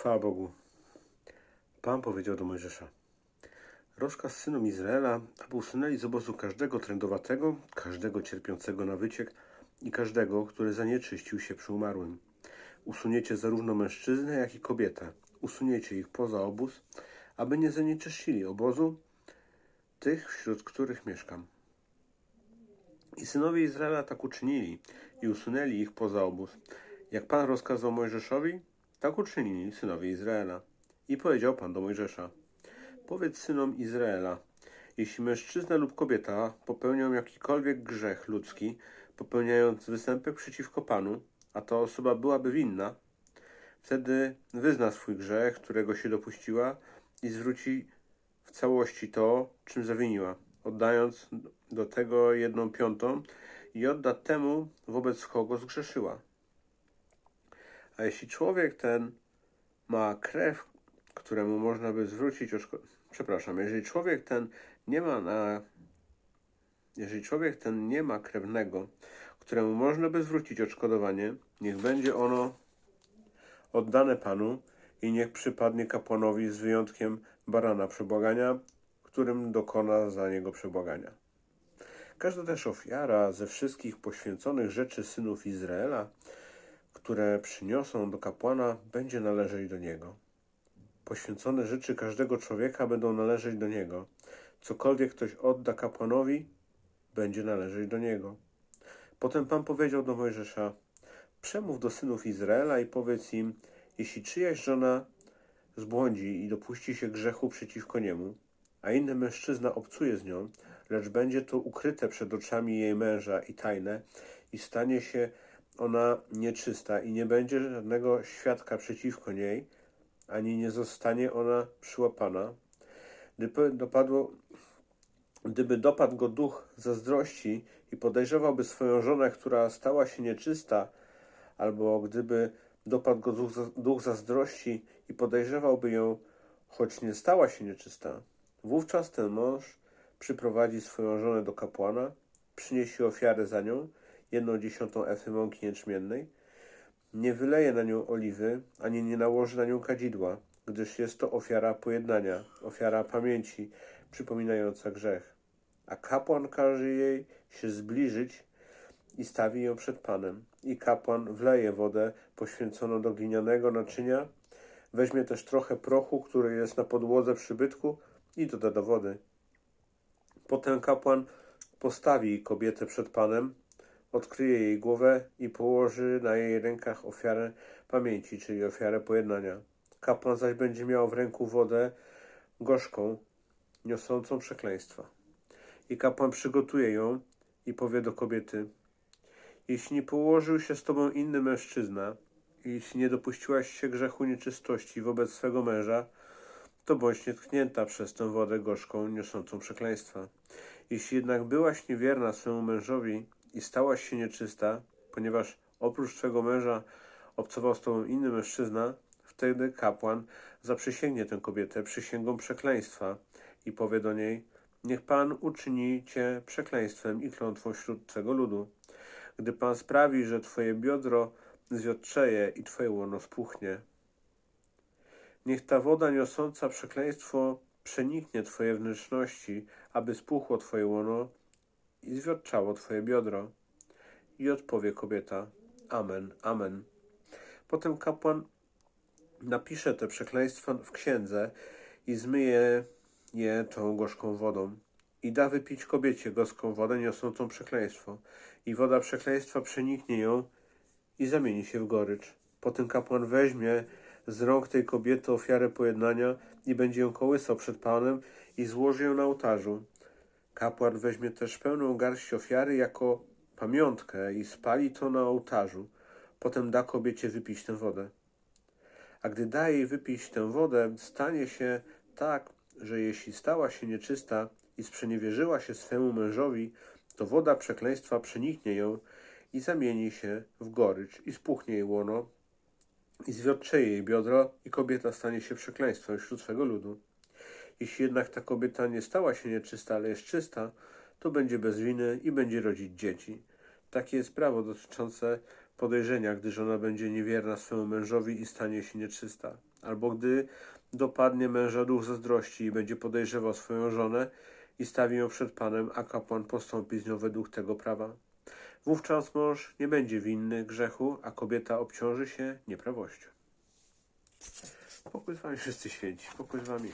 Chwała Bogu. Pan powiedział do Mojżesza: Rozkaz synom Izraela, aby usunęli z obozu każdego trędowatego, każdego cierpiącego na wyciek i każdego, który zanieczyścił się przy umarłym. Usuniecie zarówno mężczyznę, jak i kobietę. Usuniecie ich poza obóz, aby nie zanieczyszczyli obozu tych, wśród których mieszkam. I synowie Izraela tak uczynili i usunęli ich poza obóz. Jak Pan rozkazał Mojżeszowi, tak uczynili synowie Izraela. I powiedział Pan do Mojżesza: Powiedz synom Izraela: Jeśli mężczyzna lub kobieta popełnią jakikolwiek grzech ludzki, popełniając występek przeciwko Panu, a ta osoba byłaby winna, wtedy wyzna swój grzech, którego się dopuściła i zwróci w całości to, czym zawiniła, oddając do tego jedną piątą i odda temu, wobec kogo zgrzeszyła. A jeśli człowiek ten ma krew, któremu można by zwrócić oszko- przepraszam, jeżeli człowiek ten nie ma na jeżeli człowiek ten nie ma krewnego, któremu można by zwrócić odszkodowanie, niech będzie ono oddane Panu i niech przypadnie kapłanowi z wyjątkiem barana przebłagania, którym dokona za niego przebłagania. Każda też ofiara ze wszystkich poświęconych rzeczy synów Izraela, które przyniosą do kapłana, będzie należeć do niego. Poświęcone rzeczy każdego człowieka będą należeć do niego. Cokolwiek ktoś odda kapłanowi, będzie należeć do niego. Potem Pan powiedział do Mojżesza: Przemów do synów Izraela i powiedz im: Jeśli czyjaś żona zbłądzi i dopuści się grzechu przeciwko niemu, a inny mężczyzna obcuje z nią, lecz będzie to ukryte przed oczami jej męża i tajne, i stanie się ona nieczysta, i nie będzie żadnego świadka przeciwko niej, ani nie zostanie ona przyłapana. Gdyby dopadło, gdyby dopadł go duch zazdrości i podejrzewałby swoją żonę, która stała się nieczysta, albo gdyby dopadł go duch, duch zazdrości i podejrzewałby ją, choć nie stała się nieczysta, wówczas ten mąż przyprowadzi swoją żonę do kapłana, przyniesie ofiarę za nią, jedną dziesiątą efy mąki jęczmiennej, nie wyleje na nią oliwy, ani nie nałoży na nią kadzidła, gdyż jest to ofiara pojednania, ofiara pamięci, przypominająca grzech. A kapłan każe jej się zbliżyć i stawi ją przed Panem. I kapłan wleje wodę poświęconą do glinianego naczynia, weźmie też trochę prochu, który jest na podłodze przybytku i doda do wody. Potem kapłan postawi kobietę przed Panem, odkryje jej głowę i położy na jej rękach ofiarę pamięci, czyli ofiarę pojednania. Kapłan zaś będzie miał w ręku wodę gorzką, niosącą przekleństwa. I kapłan przygotuje ją i powie do kobiety: Jeśli nie położył się z tobą inny mężczyzna, i jeśli nie dopuściłaś się grzechu nieczystości wobec swego męża, to bądź nietknięta przez tę wodę gorzką, niosącą przekleństwa. Jeśli jednak byłaś niewierna swemu mężowi i stałaś się nieczysta, ponieważ oprócz twego męża obcował z tobą inny mężczyzna, wtedy kapłan zaprzysięgnie tę kobietę przysięgą przekleństwa i powie do niej: Niech Pan uczyni cię przekleństwem i klątwą wśród twego ludu. Gdy Pan sprawi, że twoje biodro zwiotczeje i twoje łono spuchnie. Niech ta woda niosąca przekleństwo przeniknie twoje wnętrzności, aby spuchło twoje łono i zwiotczało twoje biodro. I odpowie kobieta: Amen, amen. Potem kapłan napisze te przekleństwa w księdze i zmyje je tą gorzką wodą. I da wypić kobiecie gorzką wodę niosącą przekleństwo. I woda przekleństwa przeniknie ją i zamieni się w gorycz. Potem kapłan weźmie z rąk tej kobiety ofiarę pojednania i będzie ją kołysał przed Panem i złoży ją na ołtarzu. Kapłan weźmie też pełną garść ofiary jako pamiątkę i spali to na ołtarzu. Potem da kobiecie wypić tę wodę. A gdy da jej wypić tę wodę, stanie się tak, że jeśli stała się nieczysta i sprzeniewierzyła się swemu mężowi, to woda przekleństwa przeniknie ją i zamieni się w gorycz i spuchnie jej łono i zwiotczeje jej biodro i kobieta stanie się przekleństwem wśród swego ludu. Jeśli jednak ta kobieta nie stała się nieczysta, ale jest czysta, to będzie bez winy i będzie rodzić dzieci. Takie jest prawo dotyczące podejrzenia, gdyż ona będzie niewierna swemu mężowi i stanie się nieczysta. Albo gdy dopadnie męża duch zazdrości i będzie podejrzewał swoją żonę i stawi ją przed Panem, a kapłan postąpi z nią według tego prawa. Wówczas mąż nie będzie winny grzechu, a kobieta obciąży się nieprawością. Pokój z wami wszyscy święci. Pokój z wami.